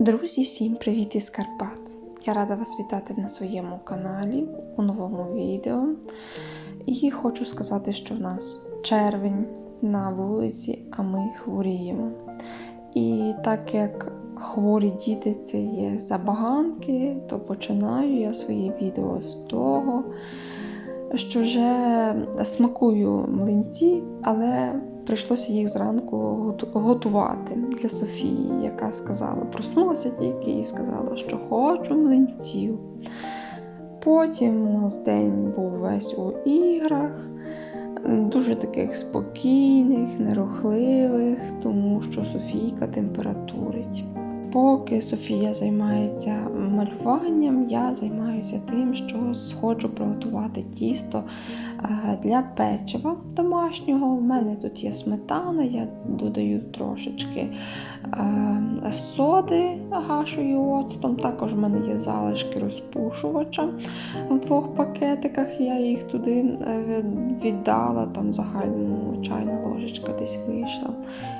Друзі, всім привіт із Карпат! Я рада вас вітати на своєму каналі у новому відео. І хочу сказати, що в нас червень на вулиці, а ми хворіємо. І так як хворі діти це є забаганки, то починаю я своє відео з того, що вже смакую млинці, але прийшлося їх зранку готувати для Софії, яка сказала, проснулася тільки і сказала, що хочу млинців. Потім у нас день був весь у іграх, дуже таких спокійних, нерухливих, тому що Софійка температурить. Поки Софія займається малюванням, я займаюся тим, що сходжу приготувати тісто е, для печива домашнього. У мене тут є сметана, я додаю трошечки е, соди гашую оцтом. Також в мене є залишки розпушувача в двох пакетиках. Я їх туди е, віддала, там загальну чайна ложечка десь вийшла.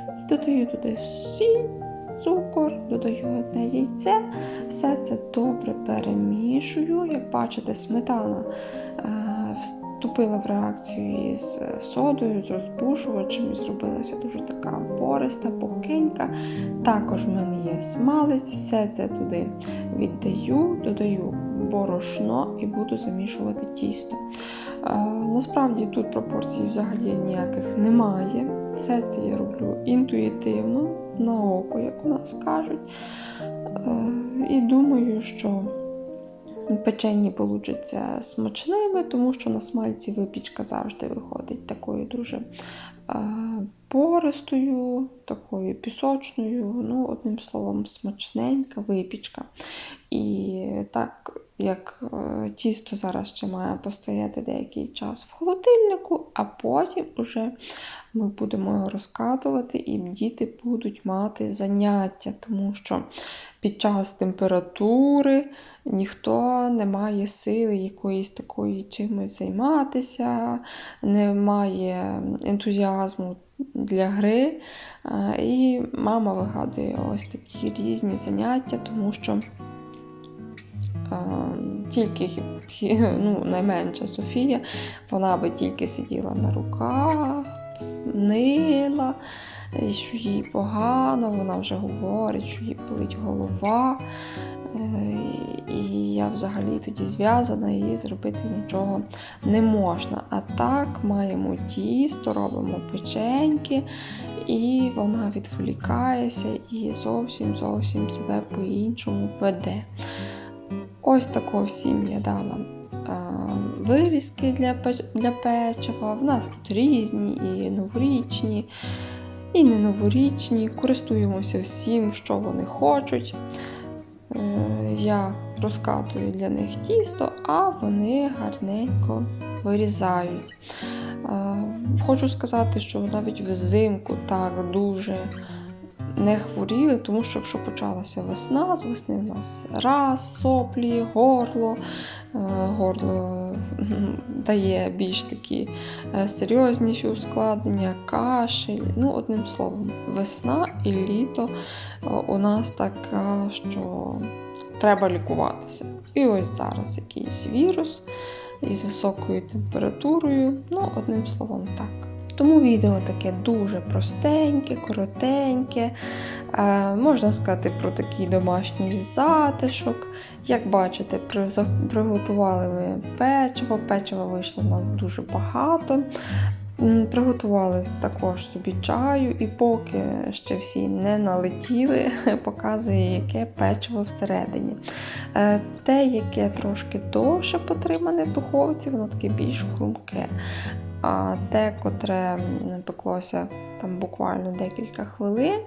І додаю туди сіль цукор, додаю одне яйце, все це добре перемішую. Як бачите, сметана е, вступила в реакцію із содою, з розпушувачем і зробилася дуже така пориста, пухкенька. Також в мене є смалець, все це туди віддаю, додаю борошно і буду замішувати тісто. Е, Насправді тут пропорцій взагалі ніяких немає. Все це я роблю інтуїтивно, на око, як у нас кажуть. Е, І думаю, що печені получаться смачними, тому що на смальці випічка завжди виходить такою дуже е, пористою, такою пісочною, ну, одним словом, смачненька випічка. І так як е, тісто зараз ще має постояти деякий час в холодильнику, а потім уже ми будемо його розкатувати, і діти будуть мати заняття, тому що під час температури ніхто не має сили якоїсь такої чимось займатися, не має ентузіазму для гри. І мама вигадує ось такі різні заняття, тому що тільки ну, найменша Софія, вона би тільки сиділа на руках, нила, що їй погано, вона вже говорить, що їй болить голова. Е, І я взагалі тоді зв'язана і зробити нічого не можна. А так маємо тісто, робимо печеньки, і вона відволікається і зовсім зовсім себе по-іншому веде. Ось тако всім я дала вирізки для, для печива. В нас тут різні і новорічні, і не новорічні. Користуємося всім, що вони хочуть. Е, Я розкатую для них тісто, а вони гарненько вирізають. Е, Хочу сказати, що навіть взимку так дуже не хворіли, тому що якщо почалася весна, з весни в нас раз, соплі, горло. Е, Горло дає більш такі е, серйозніші ускладнення, кашель. Ну, одним словом, весна і літо е, у нас така, що треба лікуватися. І ось зараз якийсь вірус із високою температурою. Ну, одним словом, так. Тому відео таке дуже простеньке, коротеньке. Е, можна сказати про такий домашній затишок. Як бачите, приготували ми печиво. Печива вийшло в нас дуже багато. Приготували також собі чаю, і поки ще всі не налетіли, показує, яке печиво всередині. Е, Те, яке трошки довше потримане в духовці, воно таке більш хрумке. А те, котре пеклося там буквально декілька хвилин,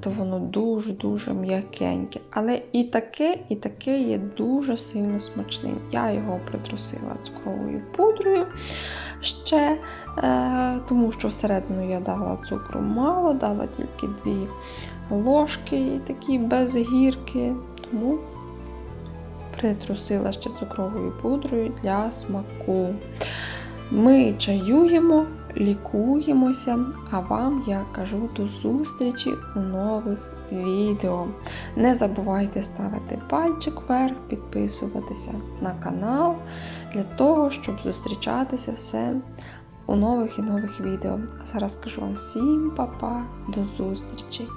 то воно дуже-дуже м'якеньке. Але і таке, і таке є дуже сильно смачним. Я його притрусила цукровою пудрою ще, е, тому що всередину я дала цукру мало, дала тільки дві ложки такі без гірки, тому притрусила ще цукровою пудрою для смаку. Ми чаюємо, лікуємося, а вам я кажу до зустрічі у нових відео. Не забувайте ставити пальчик вверх, підписуватися на канал для того, щоб зустрічатися все у нових і нових відео. А зараз кажу вам всім па-па, до зустрічі!